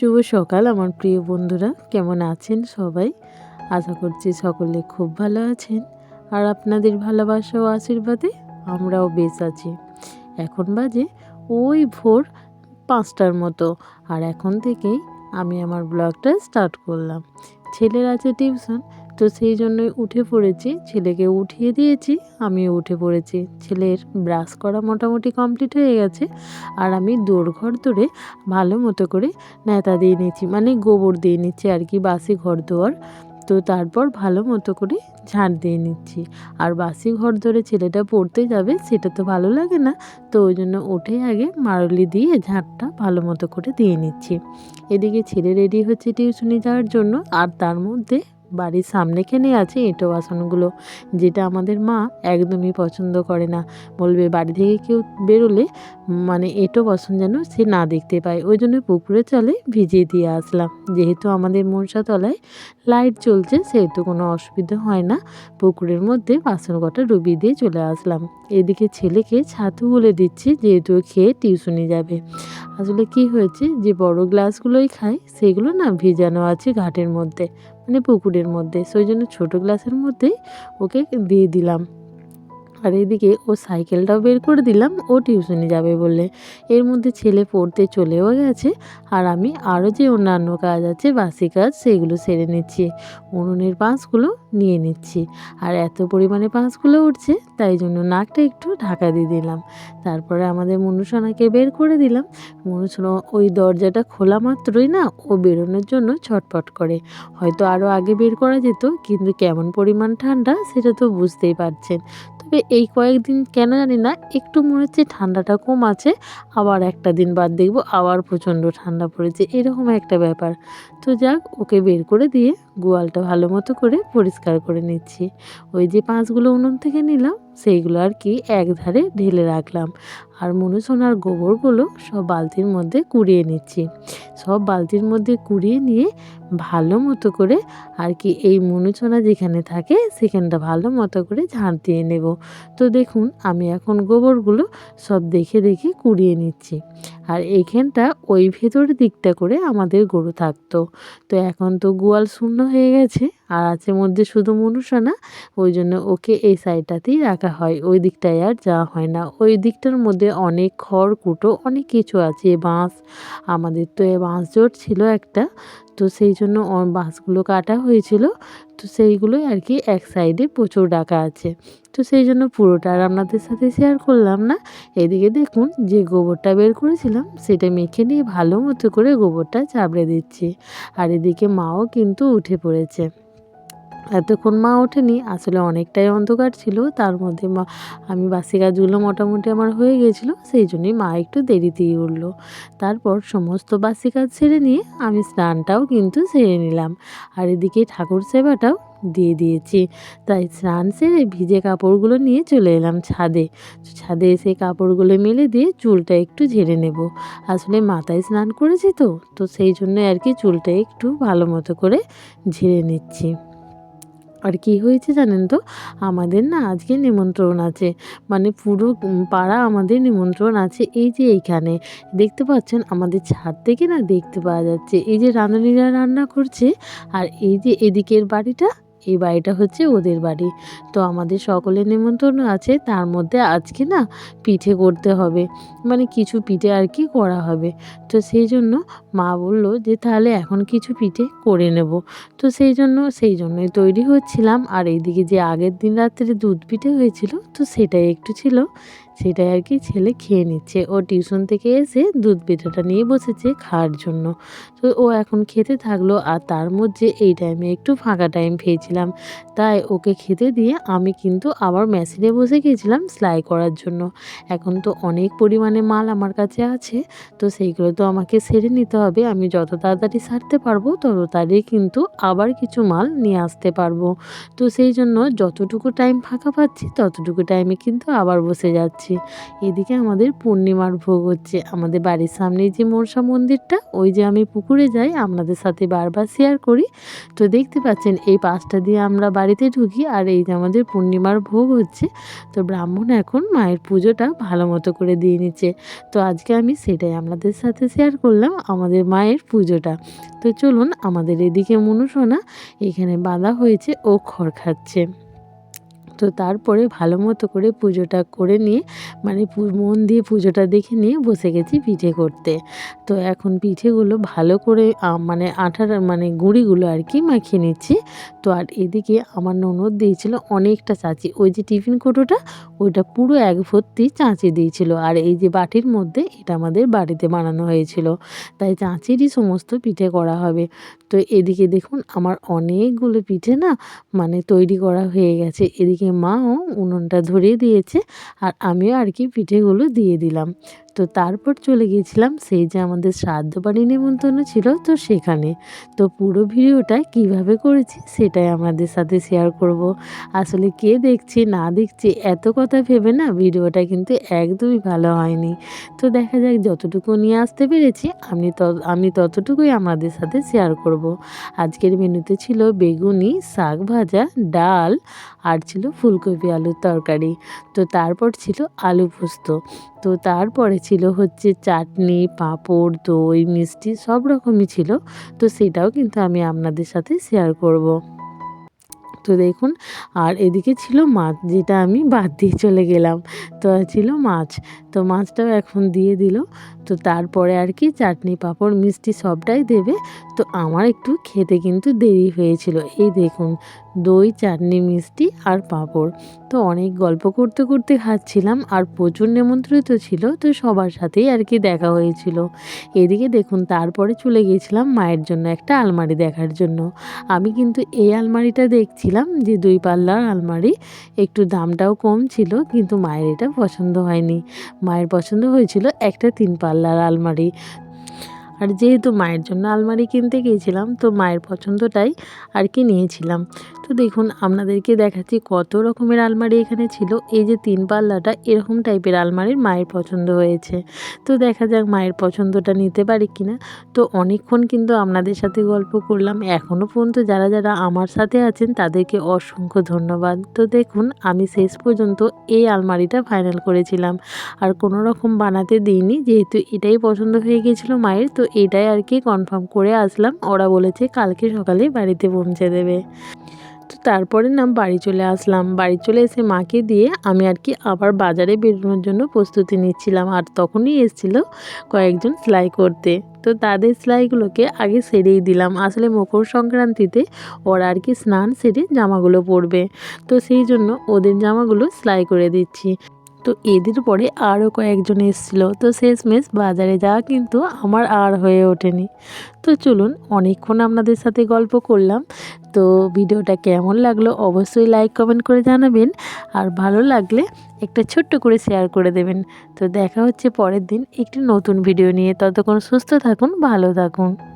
শুভ সকাল, আমার প্রিয় বন্ধুরা। কেমন আছেন সবাই? আশা করছি সকলে খুব ভালো আছেন। আর আপনাদের ভালোবাসা ও আশীর্বাদে আমরাও বেশ আছি। এখন বাজে ওই ভোর পাঁচটার মতো। আর এখন থেকেই আমি আমার ব্লগটা স্টার্ট করলাম। ছেলের আছে টিউশন তো সেই জন্যই উঠে পড়েছি। ছেলেকে উঠিয়ে দিয়েছি, আমিও উঠে পড়েছি। ছেলের ব্রাশ করা মোটামুটি কমপ্লিট হয়ে গেছে আর আমি দৌড়ঘর ধরে ভালো মতো করে নেতা দিয়ে নিচ্ছি মানে গোবর দিয়ে নিচ্ছি আর কি, বাসি ঘর দোয়ার। তো তারপর ভালো মতো করে ঝাঁট দিয়ে নিচ্ছি। আর বাসি ঘর ধরে ছেলেটা পড়তে যাবে, সেটা তো ভালো লাগে না। তো ওই জন্য উঠে আগে মারলি দিয়ে ঝাঁটটা ভালো মতো করে দিয়ে নিচ্ছি। এদিকে ছেলে রেডি হচ্ছে টিউশনি যাওয়ার জন্য আর তার মধ্যে বাড়ির সামনেখানে আছে এঁটো বাসনগুলো, যেটা আমাদের মা একদমই পছন্দ করে না। বলবে, বাড়ি থেকে কেউ বেরোলে মানে এঁটো বাসন যেন সে না দেখতে পায়। ওই জন্য পুকুরে চলে ভিজিয়ে দিয়ে আসলাম। যেহেতু আমাদের মনসাতলায় লাইট চলছে সেহেতু কোনো অসুবিধা হয় না। পুকুরের মধ্যে বাসন কটা ডুবিয়ে দিয়ে চলে আসলাম। এদিকে ছেলেকে ছাতু গুলে দিচ্ছি, যেহেতু খেয়ে টিউশনি যাবে। আসলে কি হয়েছে, যে বড় গ্লাসগুলোই খায়, সেগুলো না ভিজানো আছে ঘাটের মধ্যে। মানে পুকুরের মধ্যে। সেই জন্য ছোটো গ্লাসের মধ্যেই ওকে দিয়ে দিলাম। আর এদিকে ও সাইকেলটাও বের করে দিলাম, ও টিউশনে যাবে বলে। এর মধ্যে ছেলে পড়তে চলেও গেছে আর আমি আরও যে অন্যান্য কাজ আছে, বাসি কাজ, সেগুলো সেরে নিচ্ছি। উনুনের পাঁচগুলো নিয়ে নিচ্ছি। আর এত পরিমাণে পাঁচগুলো উঠছে, তাই জন্য নাকটা একটু ঢাকা দিয়ে দিলাম। তারপরে আমাদের মনুসোনাকে বের করে দিলাম। মনুসোনা ওই দরজাটা খোলা মাত্রই না, ও বেরোনোর জন্য ছটপট করে। হয়তো আরও আগে বের করা যেত, কিন্তু কেমন পরিমাণ ঠান্ডা, সেটা তো বুঝতেই পারছেন। তবে এই কয়েকদিন কেন জানি না, একটু মনে হচ্ছে ঠান্ডাটা কম আছে, আবার একটা দিন বাদ দেখব, আবার প্রচণ্ড ঠান্ডা পড়েছে, এরকম একটা ব্যাপার। তো যাক, ওকে বের করে দিয়ে গোয়ালটা ভালো মতো করে পরিষ্কার করে নিচ্ছি। ওই যে পাঁচগুলো উনুন থেকে নিলাম, সেইগুলো আর কি এক ধারে ঢেলে রাখলাম। আর মনুসোনার গোবরগুলো সব বালতির মধ্যে কুড়িয়ে নিচ্ছি। সব বালতির মধ্যে কুড়িয়ে নিয়ে ভালো মতো করে আর কি এই মনুচনা যেখানে থাকে সেখানটা ভালো মতো করে ঝাঁট দিয়ে নেব। তো দেখুন, আমি এখন গোবরগুলো সব দেখে দেখে কুড়িয়ে নিচ্ছি। আর এইখানটা ওই ভেতর দিকটা করে আমাদের গরু থাকতো। তো এখন তো গোয়াল শূন্য হয়ে গেছে। আর আছে মধ্যে শুধু মনুষা না, ওই জন্য ওকে এই সাইডটাতেই রাখা হয়। ওই দিকটায় আর যাওয়া হয় না। ওই দিকটার মধ্যে অনেক খড় কুটো অনেক কিছু আছে। বাঁশ, আমাদের তো এ বাঁশ জোট ছিল একটা। তো সেই জন্য বাঁশগুলো কাটা হয়েছিল। তো সেইগুলোই আর কি এক সাইডে প্রচুর ডাকা আছে। তো সেই জন্য পুরোটা আর আপনাদের সাথে শেয়ার করলাম না। এদিকে দেখুন যে গোবরটা বের করেছিলাম, সেটা মেখে নিয়ে ভালো মতো করে গোবরটা চাবড়ে দিচ্ছি। আর এদিকে মাও কিন্তু উঠে পড়েছে। এতক্ষণ মা ওঠেনি, আসলে অনেকটাই অন্ধকার ছিল, তার মধ্যে মা, আমি বাসি কাজগুলো মোটামুটি আমার হয়ে গেছিল, সেই জন্যই মা একটু দেরিতেই উঠল। তারপর সমস্ত বাসি কাজ সেরে নিয়ে আমি স্নানটাও কিন্তু সেরে নিলাম, আর এদিকে ঠাকুর সেবাটাও দিয়ে দিয়েছি। তাই স্নান সেরে ভিজে কাপড়গুলো নিয়ে চলে এলাম ছাদে। ছাদে এসে কাপড়গুলো মেলে দিয়ে চুলটা একটু ঝেড়ে নেব। আসলে মাথায় স্নান করেছি তো তো সেই জন্য আর কি চুলটা একটু ভালো মতো করে ঝেড়ে নিচ্ছি। আর কি হয়েছে জানেন তো? আমাদের না আজকে নিমন্ত্রণ আছে। মানে পুরো পাড়া আমাদের নিমন্ত্রণ আছে এই যে এইখানে। দেখতে পাচ্ছেন আমাদের ছাদ থেকে না দেখতে পাওয়া যাচ্ছে। এই যে রাঁধুনিরা রান্না করছে আর এই যে এদিকের বাড়িটা এই বাড়িটা হচ্ছে ওদের বাড়ি। তো আমাদের সকলের নিমন্ত্রণ আছে, তার মধ্যে আজকে না পিঠে করতে হবে। মানে কিছু পিঠে আর কি করা হবে। তো সেই জন্য মা বলল যে, তাহলে এখন কিছু পিঠে করে নেব। তো সেই জন্য, সেই জন্যই তৈরি হচ্ছিলাম। আর এইদিকে যে আগের দিন রাত্রে দুধ পিঠে হয়েছিল, তো সেটাই একটু ছিল। সেটাই আর কি ছেলে খেয়ে নিচ্ছে। ও টিউশন থেকে এসে দুধ পিঠাটা নিয়ে বসেছে খাওয়ার জন্য। তো ও এখন খেতে থাকল আর তার মধ্যে এই টাইমে একটু ফাঁকা টাইম পেয়েছিলাম। তাই ওকে খেতে দিয়ে আমি কিন্তু আবার মেশিনে বসে গিয়েছিলাম সেলাই করার জন্য। এখন তো অনেক পরিমাণে মাল আমার কাছে আছে। তো সেইগুলো তো আমাকে সেরে নিতে হবে। আমি যত তাড়াতাড়ি সারতে পারব তত তাড়াতাড়ি কিন্তু আবার কিছু মাল নিয়ে আসতে পারব। তো সেই জন্য যতটুকু টাইম ফাঁকা পাচ্ছি ততটুকু টাইমে কিন্তু আবার বসে যাচ্ছি। হচ্ছে এদিকে আমাদের পূর্ণিমার ভোগ হচ্ছে। আমাদের বাড়ির সামনেই যে মনসা মন্দিরটা, ওই যে আমি পুকুরে যাই, আপনাদের সাথে বারবার শেয়ার করি। তো দেখতে পাচ্ছেন, এই পাঁচটা দিয়ে আমরা বাড়িতে ঢুকি আর এই যে আমাদের পূর্ণিমার ভোগ হচ্ছে। তো ব্রাহ্মণ এখন মায়ের পুজোটা ভালো মতো করে দিয়ে নিচ্ছে। তো আজকে আমি সেটাই আপনাদের সাথে শেয়ার করলাম, আমাদের মায়ের পুজোটা। তো চলুন, আমাদের এদিকে মনুসোনা এখানে বাঁধা হয়েছে ও খড় খাচ্ছে। তো তারপরে ভালো মতো করে পুজোটা করে নিয়ে মানে মন দিয়ে পুজোটা দেখে নিয়ে বসে গেছি পিঠে করতে। তো এখন পিঠেগুলো ভালো করে মানে আঠার মানে গুঁড়িগুলো আর কি মাখিয়ে নিচ্ছি। তো আর এদিকে আমার ননদ দিয়েছিল অনেকটা চাঁচি। ওই যে টিফিন কোটোটা, ওইটা পুরো এক ভর্তি চাঁচি দিয়েছিল। আর এই যে বাটির মধ্যে এটা আমাদের বাড়িতে বানানো হয়েছিল। তাই চাঁচিরই সমস্ত পিঠে করা হবে। তো এদিকে দেখুন, আমার অনেকগুলো পিঠে না মানে তৈরি করা হয়ে গেছে। এদিকে মাও উনুনটা ধরিয়ে দিয়েছে আর আমিও আর কি পিঠেগুলো দিয়ে দিলাম। তো তারপর চলে গিয়েছিলাম সেই যে আমাদের শ্রাদ্ধ বাড়ি নেমন্তন্ন ছিল তো সেখানে। তো পুরো ভিডিওটা কীভাবে করেছি সেটাই আমাদের সাথে শেয়ার করব। আসলে কে দেখছে, না দেখছে, এত কথা ভেবে না ভিডিওটা কিন্তু একদমই ভালো হয়নি। তো দেখা যাক যতটুকু নিয়ে আসতে পেরেছি আমি আমি ততটুকুই আমাদের সাথে শেয়ার করব। আজকের মেনুতে ছিল বেগুনি, শাক ভাজা, ডাল আর ছিল ফুলকপি আলুর তরকারি। তো তারপর ছিল আলু পোস্ত। তো তারপরে ছিল হচ্ছে চাটনি, পাঁপড়, দই, মিষ্টি সব রকমই ছিল। তো সেটাও কিন্তু আমি আপনাদের সাথে শেয়ার করব। তো দেখুন, আর এদিকে ছিল মাছ, যেটা আমি বাদ দিয়ে চলে গেলাম। তো ছিল মাছ। তো মাছটাও এখন দিয়ে দিল। তো তারপরে আর কি চাটনি, পাঁপড়, মিষ্টি সবটাই দেবে। তো আমার একটু খেতে কিন্তু দেরি হয়েছিল। এই দেখুন, দই, চাটনি, মিষ্টি আর পাঁপড়। তো অনেক গল্প করতে করতে খাচ্ছিলাম আর প্রচুর নেমন্ত্রিত ছিল। তো সবার সাথেই আর কি দেখা হয়েছিল। এদিকে দেখুন, তারপরে চলে গিয়েছিলাম মায়ের জন্য একটা আলমারি দেখার জন্য। আমি কিন্তু এই আলমারিটা দেখছিলাম যে দুই পাল্লার আলমারি। একটু দামটাও কম ছিল, কিন্তু মায়ের এটা পছন্দ হয়নি। মায়ের পছন্দ হয়েছিল একটা তিন পাল্লার আলমারি। আর যেহেতু মায়ের জন্য আলমারি কিনতে গিয়েছিলাম, তো মায়ের পছন্দটাই আর কি নিয়েছিলাম। তো দেখুন, আপনাদেরকে দেখাচ্ছি কত রকমের আলমারি এখানে ছিল। এই যে তিন পাল্লাটা, এরকম টাইপের আলমারির মায়ের পছন্দ হয়েছে। তো দেখা যাক মায়ের পছন্দটা নিতে পারি কি না তো অনেকক্ষণ কিন্তু আপনাদের সাথে গল্প করলাম। এখনও পর্যন্ত যারা যারা আমার সাথে আছেন, তাদেরকে অসংখ্য ধন্যবাদ। তো দেখুন, আমি শেষ পর্যন্ত এই আলমারিটা ফাইনাল করেছিলাম। আর কোনো রকম বানাতে দিইনি, যেহেতু এটাই পছন্দ হয়ে গিয়েছিল মায়ের। তো এটাই আর কি কনফার্ম করে আসলাম। ওরা বলেছে কালকে সকালে বাড়িতে পৌঁছে দেবে। তো তারপরে না বাড়ি চলে আসলাম। বাড়ি চলে এসে মাকে দিয়ে আমি আর কি আবার বাজারে বেরোনোর জন্য প্রস্তুতি নিচ্ছিলাম। আর তখনই এসেছিল কয়েকজন সেলাই করতে। তো তাদের সেলাইগুলোকে আগে সেরেই দিলাম। আসলে মকর সংক্রান্তিতে ওরা আর কি স্নান সেরে জামাগুলো পরবে। তো সেই জন্য ওদের জামাগুলো সেলাই করে দিচ্ছি। তো এদের পরে আরও কয়েকজন এসেছিল। তো শেষমেশ বাজারে যাওয়া কিন্তু আমার আর হয়ে ওঠেনি। তো চলুন অনেকক্ষণ আপনাদের সাথে গল্প করলাম। তো ভিডিওটা কেমন লাগল অবশ্যই লাইক, কমেন্ট করে জানাবেন। আর ভালো লাগলে একটা ছোট্ট করে শেয়ার করে দেবেন। তো দেখা হচ্ছে পরের দিন একটি নতুন ভিডিও নিয়ে। ততক্ষণ সুস্থ থাকুন, ভালো থাকুন।